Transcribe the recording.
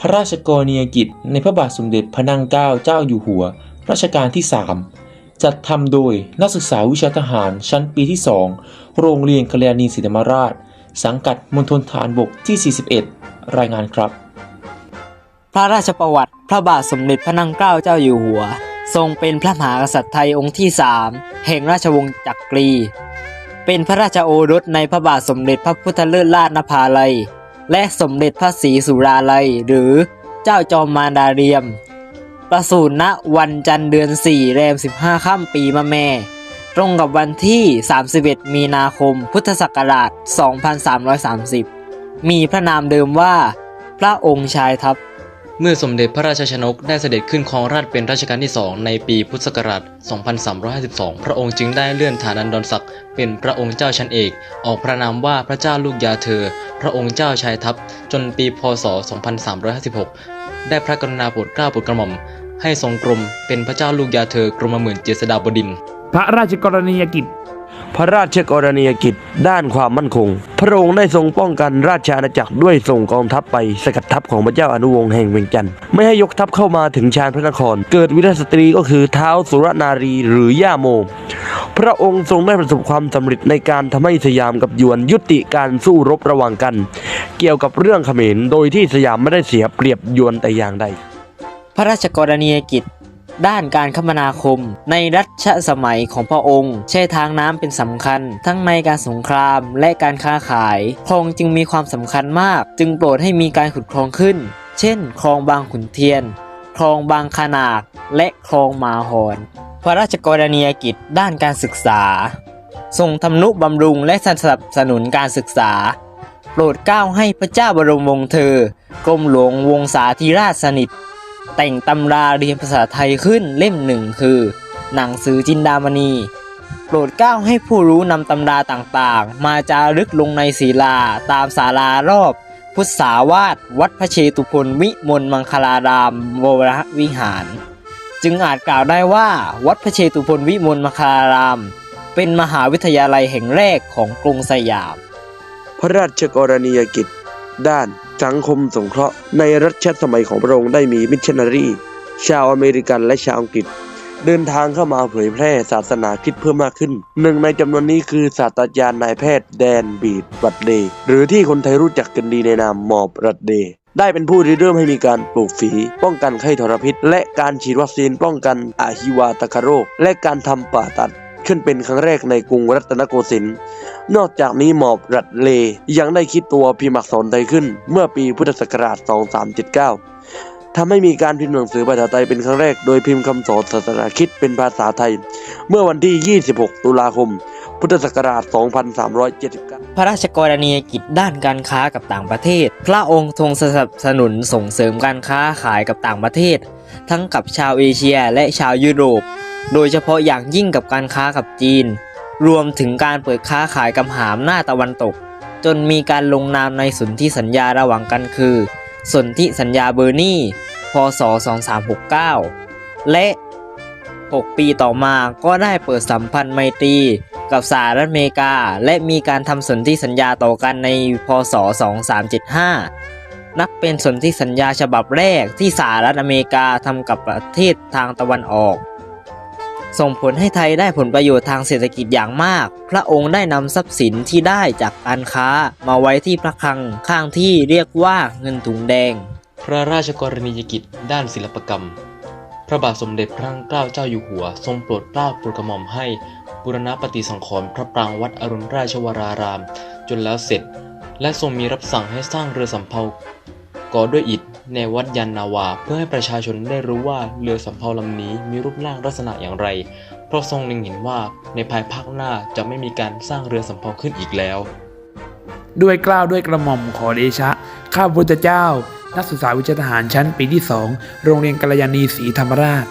พระราชกรณียกิจในพระบาทสมเด็จพระนั่งเกล้าเจ้าอยู่หัว รัชกาลที่ 3 จัดทำโดยนักศึกษาวิชาทหารชั้นปีที่ 2 โรงเรียนกัลยาณีศรีธรรมราช สังกัดมณฑลฐานบกที่ 41 รายงานครับ พระราชประวัติ พระบาทสมเด็จพระนั่งเกล้าเจ้าอยู่หัว ทรงเป็นพระมหากษัตริย์ไทยองค์ที่สามแห่งราชวงศ์จักรี เป็นพระราชโอรสในพระบาทสมเด็จพระพุทธเลิศราชนภาลัย และสมเด็จพระศรีสุราลัย หรือเจ้าจอมมารดาเรียม ประสูติณวันจันทร์เดือน 4 แรม 15 ค่ำปีมะแม่ ตรงกับวันที่ 31 มีนาคม พุทธศักราช 2330 มีพระนามเดิมว่า พระองค์ชายทัพ เมื่อสมเด็จพระราชชนกได้เสด็จขึ้นครองราชเป็นรัชกาลที่ 2 ในปีพุทธศักราช 2352 พระองค์จึงได้เลื่อนฐานันดรศักดิ์เป็นพระองค์เจ้าชั้นเอก ออกพระนามว่าพระเจ้าลูกยาเธอ พระองค์เจ้าชายทัพ จนปีพศ 2356 ได้พระกรุณาโปรดเกล้าโปรดกระหม่อม ให้ทรงกรมเป็นพระเจ้าลูกยาเธอกรมหมื่นเจษฎาบดินทร์พระราชกรณียกิจ พระราชกรณียกิจด้านความมั่นคง พระองค์ได้ทรงป้องกันราชอาณาจักรด้วยส่งกองทัพไปสกัดทัพของพระเจ้าอนุวงศ์แห่งเวียงจันทร์ไม่ให้ยกทัพเข้ามาถึงชานพระนคร เกิดวินาศสตรีก็คือเท้าวสุรนารีหรือย่าโม พระองค์ทรงได้ประสบความสำเร็จในการทำให้สยามกับยวนยุติการสู้รบระหว่างกัน เกี่ยวกับเรื่องเขมรโดยที่สยามไม่ได้เสียเปรียบยวนแต่อย่างใดพระราชกรณียกิจ ด้านการคมนาคม ในรัชสมัยของพระองค์ ใช้ทางน้ำเป็นสำคัญ ทั้งในการสงครามและการค้าขายคลองจึงมีความสำคัญมาก จึงโปรดให้มีการขุดคลองขึ้น เช่น คลองบางขุนเทียน คลองบางขนาดและคลองมาหอน พระราชกรณียกิจด้านการศึกษาทรงทำนุบำรุงและสนับสนุนการศึกษา โปรดเกล้าให้พระเจ้าบรมวงศ์เธอกรมหลวงวงศาธิราชสนิท แต่งตำราเรียนภาษาไทยขึ้นเล่มหนึ่งคือ หนังสือจินดามณี โปรดเกล้าให้ผู้รู้นำตำราต่างๆ มาจารึกลงในศิลาตามศาลารอบ พุทธสาวาสวัดพระเชตุพนวิมลมังคลารามวรวิหาร จึงอาจกล่าวได้ว่าวัดพระเชตุพนวิมลมังคลาราม เป็นมหาวิทยาลัยแห่งแรกของกรุงสยาม พระราชกรณียกิจ ด้านสังคมสงเคราะห์ในรัชสมัยของพระองค์ได้มีมิชชันนารีชาวอเมริกันและชาวอังกฤษ เดินทางเข้ามาเผยแพร่ศาสนาคิดเพิ่มมากขึ้น หนึ่งในจำนวนนี้คือศาสตราจารย์นายแพทย์แดนบีดรัดเดย์หรือที่คนไทยรู้จักกันดีในนามหมอบรัดเดย์ได้เป็นผู้ริเริ่มให้มีการปลูกฝีป้องกันไข้ทรพิษ และการฉีดวัคซีนป้องกันอาฮิวาตกโรค และการทำป่าตัดขึ้นเป็นครั้งแรกในกรุงรัตนโกสินทร์ นอกจากนี้หมอบรัดเลย์ยังได้คิดตัวพิมพ์อักษรไทยขึ้น เมื่อปีพุทธศักราช 2379 ทำให้มีการพิมพ์หนังสือภาษาไทยเป็นครั้งแรก โดยพิมพ์คำสอนศาสนาคิดเป็นภาษาไทย เมื่อวันที่ 26 ตุลาคม พุทธศักราช 2379 พระราชกรณียกิจด้านการค้ากับต่างประเทศ พระองค์ทรงสนับสนุนส่งเสริมการค้าขายกับต่างประเทศ ทั้งกับชาวเอเชียและชาวยุโรป โดยเฉพาะอย่างยิ่งกับการค้ากับจีน รวมถึงการเปิดค้าขายกับหามหน้าตะวันตก จนมีการลงนามในสนธิสัญญาระหว่างกันคือ สนธิสัญญาเบอร์นีพศ 2369 และ 6 ปีต่อมาก็ได้เปิดสัมพันธ์ไมตรีกับสหรัฐอเมริกา และมีการทำสนธิสัญญาต่อกันในพศ 2375 นับเป็นสนธิสัญญาฉบับแรกที่สหรัฐอเมริกาทำกับประเทศทางตะวันออก ส่งผลให้ไทยได้ผลประโยชน์ทางเศรษฐกิจอย่างมาก พระองค์ได้นำทรัพย์สินที่ได้จากการค้า มาไว้ที่พระคลังข้างที่เรียกว่าเงินถุงแดง พระราชกรณียกิจด้านศิลปกรรม พระบาทสมเด็จพระเกล้าเจ้าอยู่หัว ทรงโปรดเกล้าโปรดกระหม่อมให้บูรณปฏิสังขรณ์พระปรางวัดอรุณราชวราราม จนแล้วเสร็จ และทรงมีรับสั่งให้สร้างเรือสำเภาก่อด้วยอิฐ ในวัดยานนาวา เพื่อให้ประชาชนได้รู้ว่าเรือสำเภาลำนี้มีรูปร่างลักษณะอย่างไร เพราะทรงเล็งเห็นว่าในภายภาคหน้าจะไม่มีการสร้างเรือสำเภาขึ้นอีกแล้ว ด้วยกล้าวด้วยกระหม่อมขอเดชะ ข้าพุทธเจ้า นักศึกษาวิชาทหารชั้นปีที่สองโรงเรียนกัลยาณีศรีธรรมราช